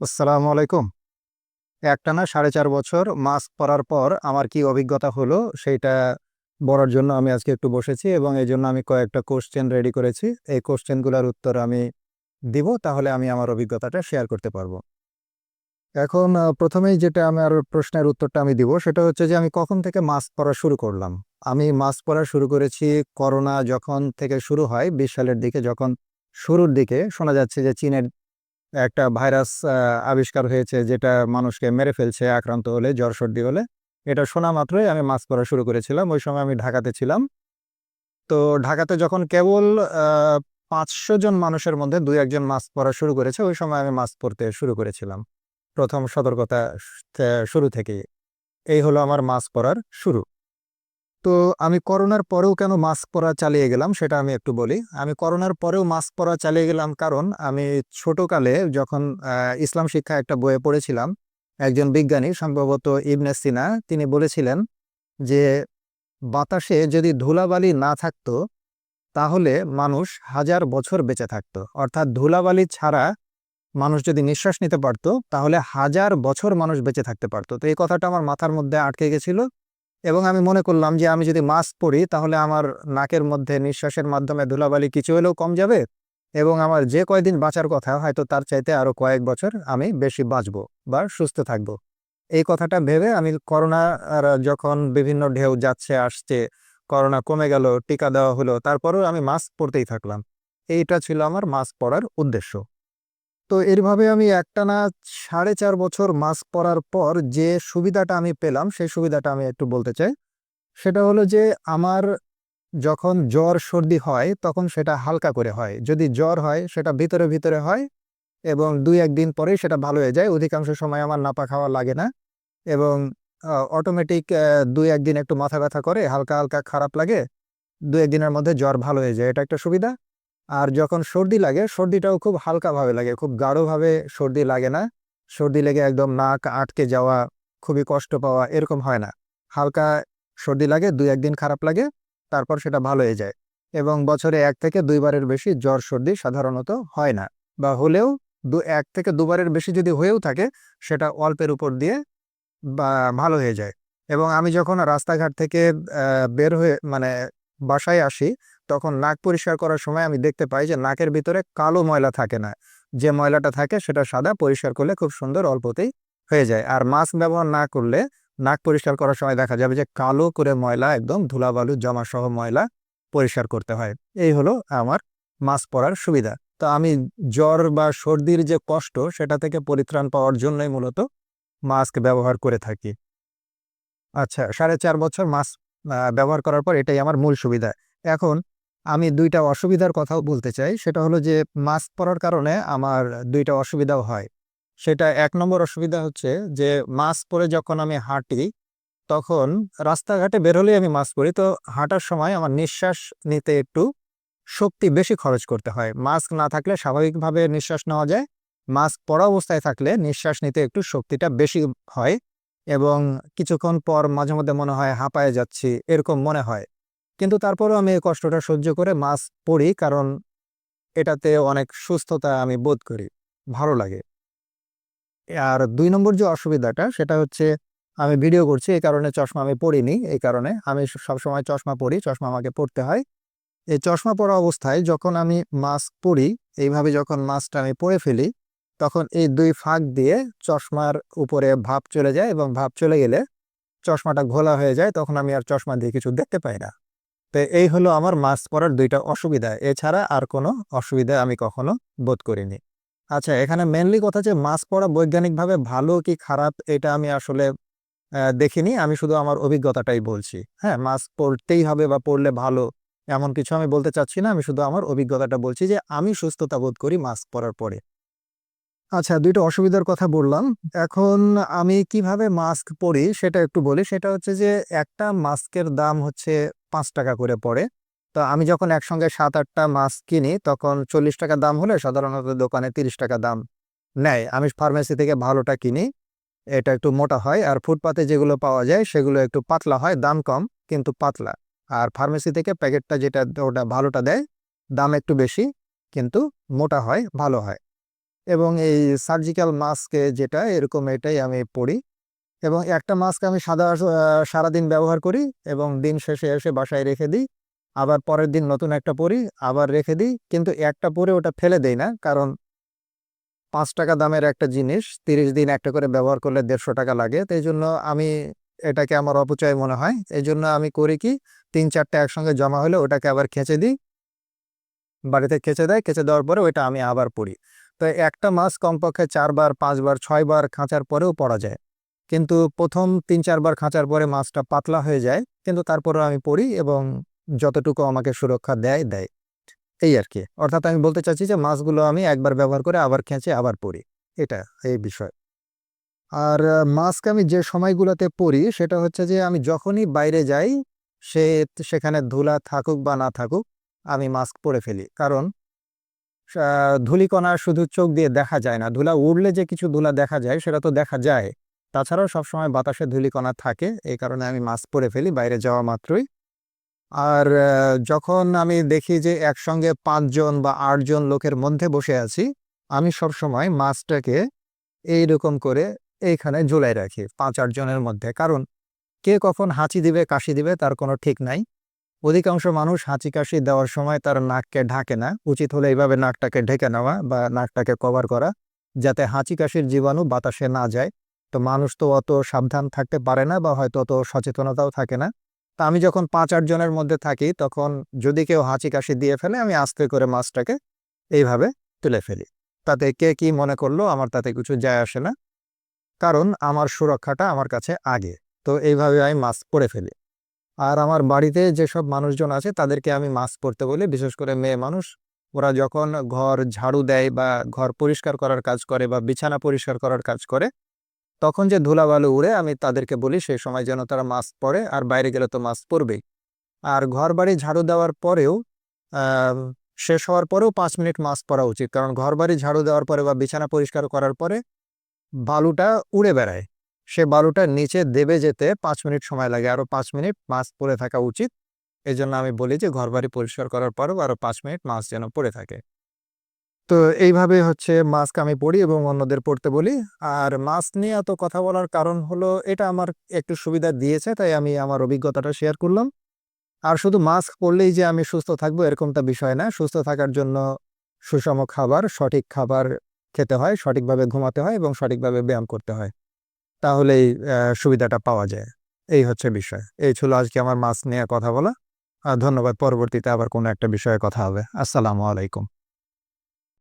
আসসালামু আলাইকুম। একটানা সাড়ে চার বছর মাস্ক পরার পর আমার কি অভিজ্ঞতা হলো সেইটা বলার জন্য আমি আজকে একটু বসেছি এবং এই জন্য আমি কয়েকটা কোশ্চেন রেডি করেছি। এই কোশ্চেনগুলোর উত্তর আমি দিব, তাহলে আমি আমার অভিজ্ঞতাটা শেয়ার করতে পারব। এখন প্রথমেই যেটা আমার প্রশ্নের উত্তরটা আমি দিব, সেটা হচ্ছে যে আমি কখন থেকে মাস্ক পরা শুরু করলাম? আমি মাস্ক পরা শুরু করেছি করোনা যখন থেকে শুরু হয়, বিশ সালের দিকে যখন শুরুর দিকে শোনা যাচ্ছে যে চীনের একটা ভাইরাস আবিষ্কার হয়েছে যেটা মানুষকে মেরে ফেলছে, আক্রান্ত হলে জ্বর সর্দি হলে। এটা শোনা মাত্রই আমি মাস্ক পরা শুরু করেছিলাম। ওই সময় আমি ঢাকাতে ছিলাম। তো ঢাকাতে যখন কেবল পাঁচশো জন মানুষের মধ্যে দুই একজন মাস্ক পরা শুরু করেছে, ওই সময় আমি মাস্ক পরতে শুরু করেছিলাম। প্রথম সতর্কতা শুরু থেকেই। এই হলো আমার মাস্ক পরার শুরু। তো আমি করোনার পরেও কেন মাস্ক পরা চালিয়ে গেলাম সেটা আমি একটু বলি। আমি করোনার পরেও মাস্ক পরা চালিয়ে গেলাম কারণ আমি ছোটকালে যখন ইসলাম শিক্ষা একটা বইয়ে পড়েছিলাম, একজন বিজ্ঞানী সম্ভবত ইবনে সিনা, তিনি বলেছিলেন যে বাতাসে যদি ধুলাবালি না থাকতো, তাহলে মানুষ হাজার বছর বেঁচে থাকতো। অর্থাৎ ধুলাবালি ছাড়া মানুষ যদি নিঃশ্বাস নিতে পারতো, তাহলে হাজার বছর মানুষ বেঁচে থাকতে পারতো। তো এই কথাটা আমার মাথার মধ্যে আটকে গেছিল। এবং আমি মনে করলাম যে আমি যদি মাস্ক পরি, তাহলে আমার নাকের মধ্যে নিঃশ্বাসের মাধ্যমে ধুলাবালি কিছু হলেও কম যাবে এবং আমার যে কয়দিন বাঁচার কথা, হয়তো তার চাইতে আরও কয়েক বছর আমি বেশি বাঁচব বা সুস্থ থাকব। এই কথাটা ভেবে আমি করোনা যখন বিভিন্ন ঢেউ যাচ্ছে, আসছে, করোনা কমে গেল, টিকা দেওয়া হলো, তারপরেও আমি মাস্ক পরতেই থাকলাম। এইটা ছিল আমার মাস্ক পরার উদ্দেশ্য। তো এরভাবে আমি একটানা সাড়ে চার বছর মাস্ক পরার পর যে সুবিধাটা আমি পেলাম, সেই সুবিধাটা আমি একটু বলতে চাই। সেটা হলো যে আমার যখন জ্বর সর্দি হয়, তখন সেটা হালকা করে হয়। যদি জ্বর হয়, সেটা ভিতরে ভিতরে হয় এবং দুই একদিন পরেই সেটা ভালো হয়ে যায়। অধিকাংশ সময় আমার নাপা খাওয়া লাগে না এবং অটোমেটিক দুই একদিন একটু মাথা ব্যথা করে, হালকা হালকা খারাপ লাগে, দুই একদিনের মধ্যে জ্বর ভালো হয়ে যায়। এটা একটা সুবিধা। আর যখন সর্দি লাগে, সর্দিটাও খুব হালকাভাবে লাগে, খুব গাঢ়ভাবে সর্দি লাগে না। সর্দি লেগে একদম নাক আটকে যাওয়া, খুবই কষ্ট পাওয়া এরকম হয় না। হালকা সর্দি লাগে, দুই একদিন খারাপ লাগে, তারপর সেটা ভালো হয়ে যায়। এবং বছরে এক থেকে দুইবারের বেশি জ্বর সর্দি সাধারণত হয় না। বা হলেও দু, এক থেকে দুবারের বেশি যদি হয়েও থাকে, সেটা অল্পের উপর দিয়ে বা ভালো হয়ে যায়। এবং আমি যখন রাস্তাঘাট থেকে বের হয়ে মানে বাসায় আসি তখন নাক পরিষ্কার করার সময় আমি দেখতে পাই যে নাকের ভিতরে কালো ময়লা থাকে না। যে ময়লাটা থাকে সেটা সাদা, পরিষ্কার করলে খুব সুন্দর অল্পতেই হয়ে যায়। আর মাস্ক ব্যবহার না করলে নাক পরিষ্কার করার সময় দেখা যাবে যে কালো করে ময়লা, একদম ধুলাবালু জমা সহ ময়লা পরিষ্কার করতে হয়। এই হলো আমার মাস্ক পরার সুবিধা। তো আমি জ্বর বা সর্দির যে কষ্ট, সেটা থেকে পরিত্রাণ পাওয়ার জন্যই মূলত মাস্ক ব্যবহার করে থাকি। আচ্ছা সাড়ে চার বছর মাস্ক ব্যবহার করার পর এটাই আমার মূল সুবিধা। এখন আমি দুইটা অসুবিধার কথাও বলতে চাই। সেটা হলো যে মাস্ক পরার কারণে আমার দুইটা অসুবিধাও হয়। সেটা এক নম্বর অসুবিধা হচ্ছে যে মাস্ক পরে যখন আমি হাঁটি, তখন রাস্তাঘাটে বেরোলেই আমি মাস্ক পরি। তো হাঁটার সময় আমার নিঃশ্বাস নিতে একটু শক্তি বেশি খরচ করতে হয়। মাস্ক না থাকলে স্বাভাবিকভাবে নিঃশ্বাস নেওয়া যায়। মাস্ক পরা অবস্থায় থাকলে নিঃশ্বাস নিতে একটু শক্তিটা বেশি হয় এবং কিছুক্ষণ পর মাঝে মধ্যে মনে হয় হাঁপায়ে যাচ্ছি, এরকম মনে হয়। কিন্তু তারপরেও আমি এই কষ্টটা সহ্য করে মাছ পরি কারণ এটাতে অনেক সুস্থতা আমি বোধ করি, ভালো লাগে। আর দুই নম্বর যে অসুবিধাটা সেটা হচ্ছে আমি ভিডিও করছি, এই কারণে চশমা আমি পরিনি এই কারণে আমি সবসময় চশমা পরি, চশমা আমাকে পরতে হয়। এই চশমা পরা অবস্থায় যখন আমি মাস্ক পরি এইভাবে যখন মাস্কটা আমি পরে ফেলি, তখন এই দুই ফাঁক দিয়ে চশমার উপরে ভাপ চলে যায় এবং ভাব চলে গেলে চশমাটা ঘোলা হয়ে যায়, তখন আমি আর চশমা দিয়ে কিছু দেখতে পাই না। তো এই হলো আমার মাস্ক পরার দুইটা অসুবিধা। এছাড়া আর কোনো অসুবিধা আমি কখনো বোধ করিনি। আচ্ছা এখানে মেনলি কথা যে মাস্ক পরা বৈজ্ঞানিকভাবে ভালো কি খারাপ এটা আমি আসলে দেখিনি। আমি শুধু আমার অভিজ্ঞতাটাই বলছি। হ্যাঁ মাস্ক পরতেই হবে বা পরলে ভালো এমন কিছু আমি বলতে চাচ্ছি না। আমি শুধু আমার অভিজ্ঞতাটা বলছি যে আমি সুস্থতা বোধ করি মাস্ক পরার পরে। আচ্ছা দুইটা অসুবিধার কথা বললাম। এখন আমি কীভাবে মাস্ক পরি সেটা একটু বলি। সেটা হচ্ছে যে, একটা মাস্কের দাম হচ্ছে পাঁচ টাকা করে পড়ে। তো আমি যখন একসঙ্গে সাত, আটটা মাস্ক কিনি, তখন চল্লিশ টাকা দাম হলে সাধারণত দোকানে তিরিশ টাকা দাম নেয়। আমি ফার্মেসি থেকে ভালোটা কিনি, এটা একটু মোটা হয়। আর ফুটপাতে যেগুলো পাওয়া যায়, সেগুলো একটু পাতলা হয়, দাম কম, কিন্তু পাতলা। আর ফার্মেসি থেকে প্যাকেটটা যেটা, ওটা ভালোটা দেয়, দাম একটু বেশি, কিন্তু মোটা হয়, ভালো হয়। এবং এই সার্জিক্যাল মাস্কে যেটা, এরকম এটাই আমি পরি। এবং একটা মাস্ক আমি সাদা সারাদিন ব্যবহার করি এবং দিন শেষে এসে বাসায় রেখে দিই। আবার পরের দিন নতুন একটা পরি, আবার রেখে দিই। কিন্তু একটা পরে ওটা ফেলে দেই না, কারণ পাঁচ টাকা দামের একটা জিনিস, তিরিশ দিন একটা করে ব্যবহার করলে দেড়শো টাকা লাগে। তো এই জন্য আমি এটাকে আমার অপচয় মনে হয়। এই জন্য আমি করি কি, তিন চারটে একসঙ্গে জমা হলে ওটাকে আবার খেঁচে দিই। বাড়িতে খেঁচে দেয়, খেঁচে দেওয়ার পরে ওইটা আমি আবার পড়ি তো একটা মাস কমপক্ষে চারবার, পাঁচবার, ছয়বার খাঁচার পরেও পড়া যায়। কিন্তু প্রথম তিন চারবার খাঁচার পরে মাছটা পাতলা হয়ে যায়, কিন্তু তারপরেও আমি পড়ি এবং যতটুকু আমাকে সুরক্ষা দেয় দেয়। এই আর কি। অর্থাৎ আমি বলতে চাচ্ছি যে মাছগুলো আমি একবার ব্যবহার করে আবার খেঁচে আবার পড়ি। এটা, এই বিষয়। আর মাস্ক আমি যে সময়গুলোতে পরি সেটা হচ্ছে যে আমি যখনই বাইরে যাই, সে, সেখানে ধুলা থাকুক বা না থাকুক, আমি মাস্ক পরে ফেলি। কারণ ধূলিকণা শুধু চোখ দিয়ে দেখা যায় না, ধুলা উড়লে যে কিছু ধুলা দেখা যায়, সেটা তো দেখা যায়। তাছাড়াও সবসময় বাতাসে ধুলিকণা থাকে, এই কারণে আমি মাস্ক পরে ফেলি, বাইরে যাওয়া মাত্রই। আর যখন আমি দেখি যে একসঙ্গে পাঁচজন বা আটজন লোকের মধ্যে বসে আছি, আমি সব সময় মাস্কটাকে এইরকম করে এইখানে ঝুলাই রাখি, পাঁচ আটজনের মধ্যে। কারণ কে কখন হাঁচি দিবে, কাশি দিবে, তার কোনো ঠিক নাই। অধিকাংশ মানুষ হাঁচি কাশি দেওয়ার সময় তার নাককে ঢাকে না। উচিত হলে এইভাবে নাকটাকে ঢেকে নেওয়া বা নাকটাকে কভার করা যাতে হাঁচি কাশির জীবাণু বাতাসে না যায়। তো মানুষ তো অত সাবধান থাকতে পারে না বা হয়তো অত সচেতনতাও থাকে না। তা আমি যখন পাঁচ আট জনের মধ্যে থাকি, তখন যদি কেউ হাঁচি কাশি দিয়ে ফেলে, আমি আস্তে করে মাছটাকে এইভাবে তুলে ফেলি। তাতে কে কি মনে করল, আমার তাতে কিছু যায় আসে না। কারণ আমার সুরক্ষাটা আমার কাছে আগে। তো এইভাবে আমি মাছ পরে ফেলি। আর আমার বাড়িতে যেসব মানুষজন আছে, তাদেরকে আমি মাস্ক পরতে বলি। বিশেষ করে মেয়ে মানুষ, ওরা যখন ঘর ঝাড়ু দেয় বা ঘর পরিষ্কার করার কাজ করে বা বিছানা পরিষ্কার করার কাজ করে, তখন যে ধুলাবালু উড়ে, আমি তাদেরকে বলি সেই সময় যেন তারা মাস্ক পরে আর বাইরে গেলে তো মাস্ক পরবেই। আর ঘর বাড়ি ঝাড়ু দেওয়ার পরেও শেষ হওয়ার পরেও পাঁচ মিনিট মাস্ক পরা উচিত। কারণ ঘর বাড়ি ঝাড়ু দেওয়ার পরে বা বিছানা পরিষ্কার করার পরে, বালুটা উড়ে বেড়ায়। সে বালুটা নিচে দেবে যেতে পাঁচ মিনিট সময় লাগে। আরও পাঁচ মিনিট মাস্ক পরে থাকা উচিত। এই জন্য আমি বলি যে ঘর বাড়ি পরিষ্কার করার পরও আরও পাঁচ মিনিট মাস্ক যেন পরে থাকে। তো এইভাবে হচ্ছে মাস্ক আমি পড়ি এবং অন্যদের পড়তে বলি। আর মাস্ক নিয়ে এত কথা বলার কারণ হলো, এটা আমার একটু সুবিধা দিয়েছে, তাই আমি আমার অভিজ্ঞতাটা শেয়ার করলাম। আর শুধু মাস্ক পরলেই যে আমি সুস্থ থাকব এরকমটা বিষয় না। সুস্থ থাকার জন্য সুষম খাবার, সঠিক খাবার খেতে হয়, সঠিকভাবে ঘুমাতে হয় এবং সঠিকভাবে ব্যায়াম করতে হয়। তাহলেই আহ, সুবিধাটা পাওয়া যায়। এই হচ্ছে বিষয়। এই ছিল আজকে আমার মাস্ক নিয়ে কথা বলা। ধন্যবাদ। পরবর্তীতে আবার কোনো একটা বিষয়ে কথা হবে। আসসালামু আলাইকুম।